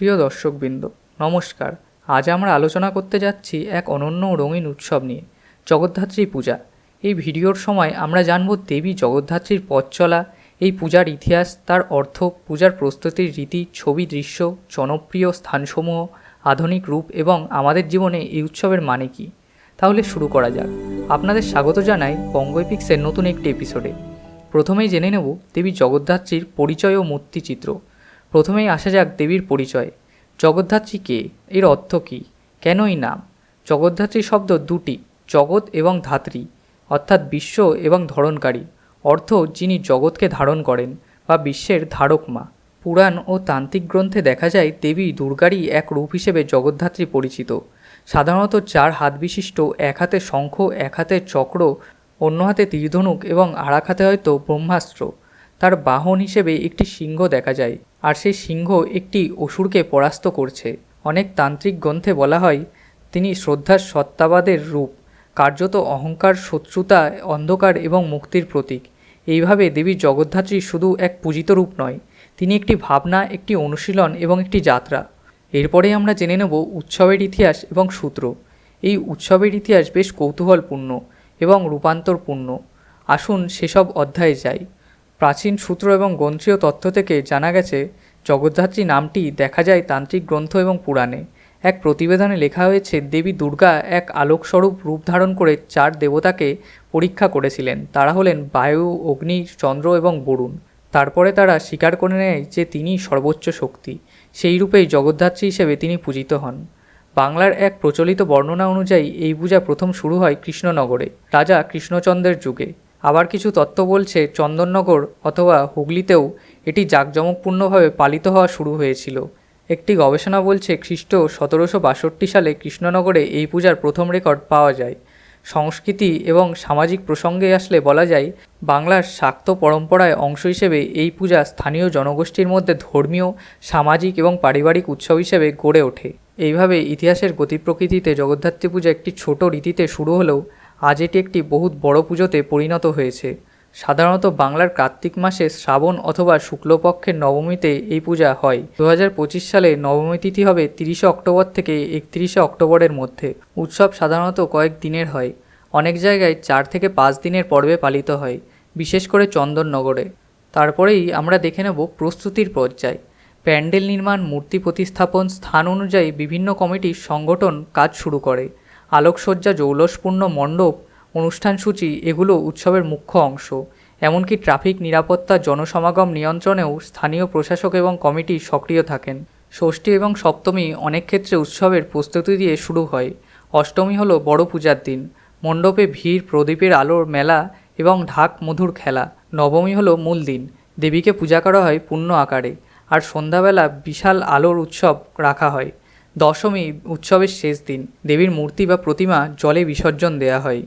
প্রিয় দর্শকবৃন্দ, নমস্কার। আজ আমরা আলোচনা করতে যাচ্ছি এক অনন্য রঙিন উৎসব নিয়ে, জগদ্ধাত্রী পূজা। এই ভিডিওর সময় আমরা জানব দেবী জগদ্ধাত্রীর পথ চলা, এই পূজার ইতিহাস, তার অর্থ, পূজার প্রস্তুতির রীতি, ছবি, দৃশ্য, জনপ্রিয় স্থানসমূহ, আধুনিক রূপ এবং আমাদের জীবনে এই উৎসবের মানে কী? তাহলে শুরু করা যাক। আপনাদের স্বাগত জানাই বঙ্গোপিক্সের নতুন একটি এপিসোডে। প্রথমেই জেনে নেব দেবী জগদ্ধাত্রীর পরিচয় ও মূর্তিচিত্র। প্রথমেই আসা যাক দেবীর পরিচয়। জগদ্ধাত্রী কে? এর অর্থ কী? কেনই নাম জগদ্ধাত্রী শব্দ দুটি, জগৎ এবং ধাত্রী, অর্থাৎ বিশ্ব এবং ধরণকারী, অর্থ যিনি জগৎকে ধারণ করেন বা বিশ্বের ধারক মা। পুরাণ ও তান্ত্রিক গ্রন্থে দেখা যায় দেবী দুর্গারই এক রূপ হিসেবে জগদ্ধাত্রী পরিচিত। সাধারণত চার হাত বিশিষ্ট, এক হাতে শঙ্খ, এক হাতে চক্র, অন্য হাতে তীরধনুক এবং আর এক হাতে হয়তো ব্রহ্মাস্ত্র। তার বাহন হিসেবে একটি সিংহ দেখা যায়। আর সেই সিংহ একটি অসুরকে পরাস্ত করছে। অনেক তান্ত্রিক গ্রন্থে বলা হয়, তিনি শ্রদ্ধার সত্তাবাদের রূপ, কার্যত অহংকার, শত্রুতা, অন্ধকার এবং মুক্তির প্রতীক। এইভাবে দেবী জগদ্ধাত্রী শুধু এক পূজিত রূপ নয়, তিনি একটি ভাবনা, একটি অনুশীলন এবং একটি যাত্রা। এরপরে আমরা জেনে নেব উৎসবের ইতিহাস এবং সূত্র। এই উৎসবের ইতিহাস বেশ কৌতূহলপূর্ণ এবং রূপান্তরপূর্ণ। আসুন সেসব অধ্যায়ে যাই। প্রাচীন সূত্র এবং গ্রন্থীয় তথ্য থেকে জানা গেছে, জগদ্ধাত্রী নামটি দেখা যায় তান্ত্রিক গ্রন্থ এবং পুরাণে। এক প্রতিবেদনে লেখা হয়েছে, দেবী দুর্গা এক আলোকস্বরূপ রূপ ধারণ করে চার দেবতাকে পরীক্ষা করেছিলেন। তারা হলেন বায়ু, অগ্নি, চন্দ্র এবং বরুণ। তারপরে তারা স্বীকার করে নেয় যে তিনি সর্বোচ্চ শক্তি। সেই রূপেই জগদ্ধাত্রী হিসেবে তিনি পূজিত হন। বাংলার এক প্রচলিত বর্ণনা অনুযায়ী এই পূজা প্রথম শুরু হয় কৃষ্ণনগরে, রাজা কৃষ্ণচন্দ্রের যুগে। আবার কিছু তত্ত্ব বলছে চন্দননগর অথবা হুগলিতেও এটি জাঁকজমকপূর্ণভাবে পালিত হওয়া শুরু হয়েছিল। একটি গবেষণা বলছে খ্রিস্ট সতেরোশো বাষট্টি সালে কৃষ্ণনগরে এই পূজার প্রথম রেকর্ড পাওয়া যায়। সংস্কৃতি এবং সামাজিক প্রসঙ্গে আসলে বলা যায়, বাংলার শাক্ত পরম্পরায় অংশ হিসেবে এই পূজা স্থানীয় জনগোষ্ঠীর মধ্যে ধর্মীয়, সামাজিক এবং পারিবারিক উৎসব হিসেবে গড়ে ওঠে। এইভাবে ইতিহাসের গতিপ্রকৃতিতে জগদ্ধাত্রী পূজা একটি ছোট রীতিতে শুরু হলেও আজ এটি একটি বহুত বড় পুজোতে পরিণত হয়েছে। সাধারণত বাংলার কার্তিক মাসে শ্রাবণ অথবা শুক্লপক্ষের নবমীতে এই পূজা হয়। দু হাজার পঁচিশ সালে নবমী তিথি হবে তিরিশে অক্টোবর থেকে একত্রিশে অক্টোবরের মধ্যে। উৎসব সাধারণত কয়েক দিনের হয়। অনেক জায়গায় চার থেকে পাঁচ দিনের পর্বে পালিত হয়, বিশেষ করে চন্দননগরে। তারপরেই আমরা দেখে নেব প্রস্তুতির পর্যায়। প্যান্ডেল নির্মাণ, মূর্তি প্রতিস্থাপন, স্থান অনুযায়ী বিভিন্ন কমিটির সংগঠন কাজ শুরু করে। আলোকসজ্জা, জৌলসপূর্ণ মণ্ডপ, অনুষ্ঠানসূচি এগুলো উৎসবের মুখ্য অংশ। এমনকি ট্রাফিক নিরাপত্তা, জনসমাগম নিয়ন্ত্রণেও স্থানীয় প্রশাসক এবং কমিটি সক্রিয় থাকেন। ষষ্ঠী এবং সপ্তমী অনেক ক্ষেত্রে উৎসবের প্রস্তুতি দিয়ে শুরু হয়। অষ্টমী হলো বড় পূজার দিন। মণ্ডপে ভিড়, প্রদীপের আলোর মেলা এবং ঢাক মধুর খেলা। নবমী হলো মূল দিন। দেবীকে পূজা করা হয় পূর্ণ আকারে। আর সন্ধ্যাবেলা বিশাল আলোর উৎসব রাখা হয়। দশমী উৎসবের শেষ দিন। দেবীর মূর্তি বা প্রতিমা জলে বিসর্জন দেয়া হয়।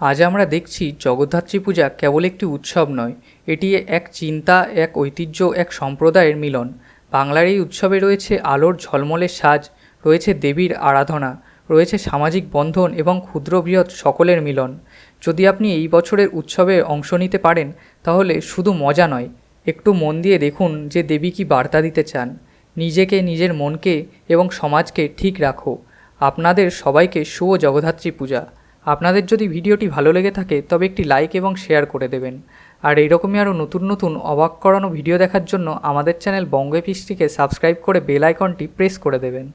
আজ আমরা দেখছি জগদ্ধাত্রী পূজা কেবল একটি উৎসব নয়, এটি এক চিন্তা, এক ঐতিহ্য, এক সম্প্রদায়ের মিলন। বাংলার এই উৎসবে রয়েছে আলোর ঝলমলের সাজ, রয়েছে দেবীর আরাধনা, রয়েছে সামাজিক বন্ধন এবং ক্ষুদ্র বৃহৎ সকলের মিলন। যদি আপনি এই বছরের উৎসবে অংশ নিতে পারেন, তাহলে শুধু মজা নয়, একটু মন দিয়ে দেখুন যে দেবী কি বার্তা দিতে চান। নিজেকে, নিজের মনকে এবং সমাজকে ঠিক রাখো। আপনাদের সবাইকে শুভ জগদ্ধাত্রী পূজা। আপনাদের যদি ভিডিওটি ভালো লেগে থাকে, তবে একটি লাইক এবং শেয়ার করে দেবেন। আর এইরকমই আরও নতুন নতুন অবাক করানো ভিডিও দেখার জন্য আমাদের চ্যানেল বঙ্গ এপিসটিকে সাবস্ক্রাইব করে বেল আইকনটি প্রেস করে দেবেন।